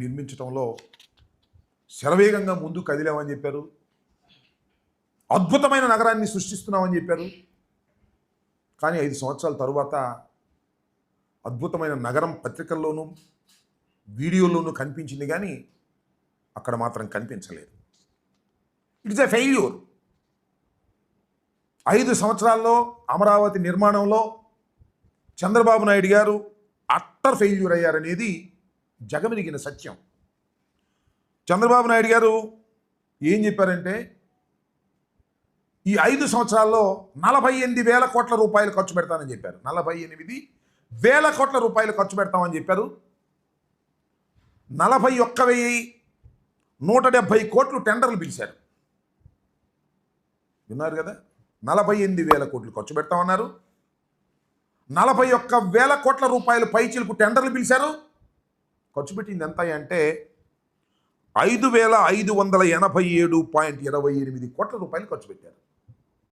నిర్మించడంలో శరవేగంగా ముందు కదిలామని చెప్పారు. అద్భుతమైన నగరాన్ని సృష్టిస్తున్నామని చెప్పారు. కానీ ఐదు సంవత్సరాల తరువాత అద్భుతమైన నగరం పత్రికల్లోనూ వీడియోల్లోనూ కనిపించింది కానీ అక్కడ మాత్రం కనిపించలేదు. ఇట్స్ ఎ ఫెయిల్యూర్ ఐదు సంవత్సరాల్లో అమరావతి నిర్మాణంలో చంద్రబాబు నాయుడు గారు అట్టర్ ఫెయిల్యూర్ అయ్యారనేది జగమెరిగిన సత్యం. చంద్రబాబు నాయుడు గారు ఏం చెప్పారంటే ఈ ఐదు సంవత్సరాల్లో నలభై ఎనిమిది వేల కోట్ల రూపాయలు ఖర్చు పెడతానని చెప్పారు. నలభై ఎనిమిది వేల కోట్ల రూపాయలు ఖర్చు పెడతామని చెప్పారు. నలభై ఒక్క వెయ్యి నూట డెబ్భై కోట్లు టెండర్లు పిలిచారు. విన్నారు కదా? నలభై ఎనిమిది వేల కోట్లు ఖర్చు పెడతామన్నారు. నలభై ఒక్క వేల కోట్ల రూపాయలు పైచిలకు టెండర్లు పిలిచారు. ఖర్చు పెట్టింది ఎంత అంటే ఐదు వేల ఐదు వందల ఎనభై ఏడు పాయింట్ ఇరవై ఎనిమిది కోట్ల రూపాయలు ఖర్చు పెట్టారు.